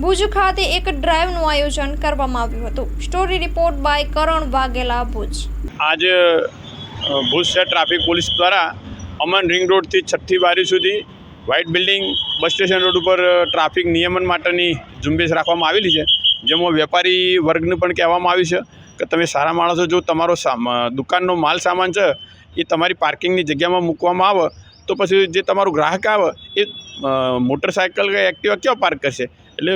ભુજ ખાતે એક ડ્રાઈવનું આયોજન કરવામાં આવ્યું હતું. Story report by Karan Vaghela Bhuj. આજે ભુજ શહેર ટ્રાફિક પોલીસ દ્વારા અમન રિંગ રોડથી છઠ્ઠી બારી સુધી white building, bus station road ઉપર ટ્રાફિક નિયમન માટેની ઝુંબેશ રાખવામાં આવેલી છે. જેમાં વેપારી વર્ગને પણ કહેવામાં આવ્યું છે કે તમે સારા માણસો જો તમારો દુકાનનો માલ સામાન છે, એ તમારી પાર્કિંગની જગ્યામાં મૂકવામાં આવે, તો પછી જે તમારું ગ્રાહક આવે, એ મોટરસાયકલ કે એક્ટિવા ક્યાં પાર્ક કરશે? એટલે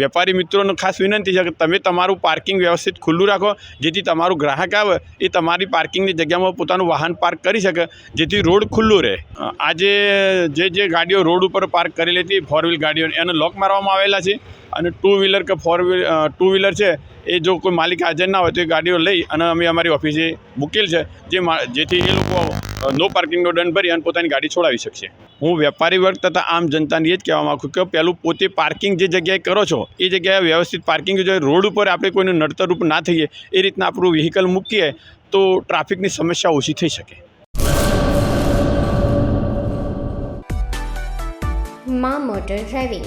વેપારી મિત્રોને ખાસ વિનંતી છે કે તમે તમારું પાર્કિંગ વ્યવસ્થિત ખુલ્લું રાખો, જેથી તમારું ગ્રાહક આવે, એ તમારી પાર્કિંગની જગ્યામાં પોતાનું વાહન પાર્ક કરી શકે, જેથી રોડ ખુલ્લું રહે. આજે જે જે ગાડીઓ રોડ ઉપર પાર્ક કરી લેતી ફોર વ્હીલ ગાડીઓ, એને લોક મારવામાં આવેલા છે. અને ટુ વ્હીલર કે ફોર વ્હીલ ટુ વ્હીલર છે, એ જો કોઈ માલિક હાજર ના હોય તો એ ગાડીઓ લઈ અને અમે અમારી ઓફિસે મૂકેલ છે, જે જેથી એ લોકો નો પાર્કિંગનો દંડ ભરી અને પોતાની ગાડી છોડાવી શકશે. હું વેપારી વર્ગ તથા આમ જનતાને એ જ કહેવા માગું કે પહેલું પોતે પાર્કિંગ જે જગ્યાએ કરો છો, એ જગ્યાએ વ્યવસ્થિત પાર્કિંગ જો રોડ ઉપર આપણે કોઈને નડતરરૂપ ના થઈએ, એ રીતના આપણું વ્હીકલ મૂકીએ, તો ટ્રાફિકની સમસ્યા ઓછી થઈ શકે. મા motor driving